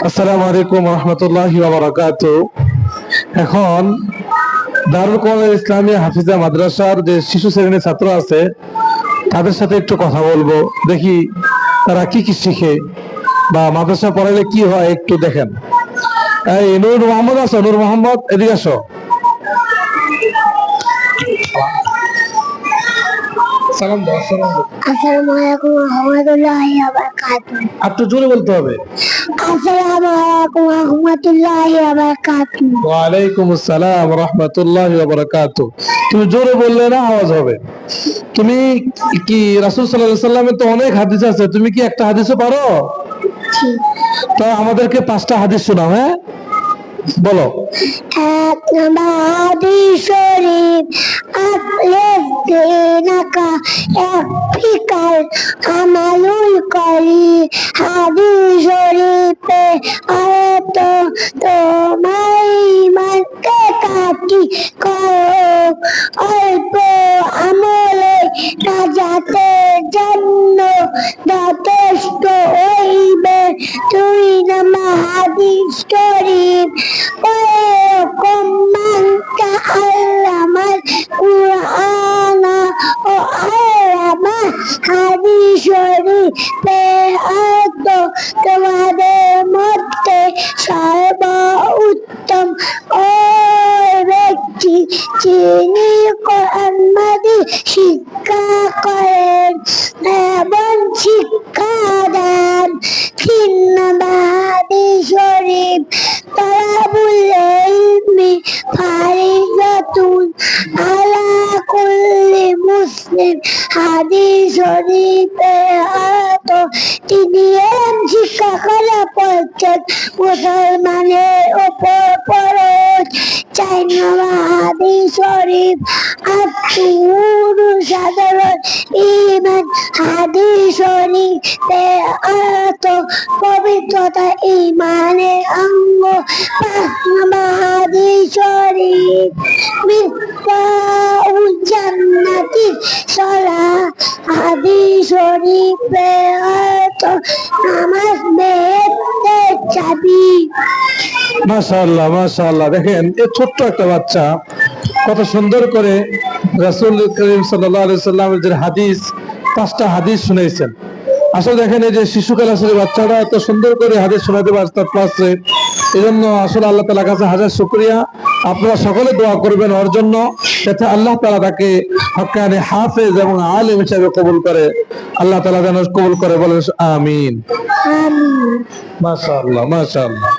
আসসালামু আলাইকুম রহমতুল্লাহি বারাকাত এখন দারুল কোরআন ইসলামী হাফিজা মাদ্রাসার যে শিশু শ্রেণির ছাত্র আছে, তাদের সাথে একটু কথা বলব। দেখি তারা কি কি শিখে বা মাদ্রাসা পড়ালে কি হয় একটু দেখেন। এই নূর মোহাম্মদ আছো, নূর মোহাম্মদ, এদিকে আসো। সালাম দাও সালাম দাও। আসসালামু আলাইকুম রহমতুল্লাহি ওয়া বারাকাতুহু একটু জোরে বলতে হবে। আসসালামু আলাইকুম রহমতুল্লাহি ওয়া বারাকাতুহু ওয়ালাইকুম আসসালাম রহমতুল্লাহ বারাকাত তুমি জোরে বললে না আওয়াজ হবে। তুমি কি রাসূল সাল্লাল্লাহু আলাইহি সাল্লামের তো অনেক হাদিস আছে তুমি কি একটা হাদিসও পারো? তো আমাদেরকে পাঁচটা হাদিস শোনাও হ্যাঁ? বলো। এক নম্বর হাদিস করি শরীফে আয়ত তোমার ইমানকে কাটি করো অল্প আমলে রাজাতের জন্য যথেষ্ট হইবে। তুই নামা হাদিস শরীফ ওরকম মানকা আল্লামাল কুরআনা ও আল্লামা হাদিস হয়তো তোমাদের মধ্যে সর্ব উত্তম। ও ব্যক্তি যিনি কোরআন শিক্ষা করেন এবং শিক্ষা দেন তিন নম্বর হাদিস শরীফ তলাবুল ইলমি ফারিদাতুন আলা কুল্লি মুসলিম হাদিস শরীফে আয়াত তিনি শিক্ষা করা পড়ছেন মুসলমানের উপর ফরজ চাই নম্বর হাদিস শরীফ আত্মুর সাধারণ ইমান হাদিস শরীফে আয়াত পবিত্রতা ইমানের অঙ্গ। পাঁচ নম্বর হাদিস শরীফ জান্নাতি মাশাআল্লাহ মাশাআল্লাহ। দেখেন এই ছোট্ট একটা বাচ্চা, কত সুন্দর করে রাসূল করিম সাল্লাল্লাহু আলাইহি সাল্লামের যে হাদিস, পাঁচটা হাদিস শুনাইছেন। আসলে দেখেন, এই যে শিশু ক্লাসের বাচ্চারা এত সুন্দর করে হাদিস শোনাতে পারছে ক্লাসে এই জন্য আসলে আল্লাহ তালার কাছে হাজার শুক্রিয়া। আপনারা সকলে দোয়া করবেন ওর জন্য যাতে আল্লাহ তালা তাকে হকানে হাফেজ এবং আলিম হিসাবে কবুল করে। আল্লাহ তালা যেন কবুল করে বলেন আমিন। আমিন। মাশাআল্লাহ মাশাআল্লাহ।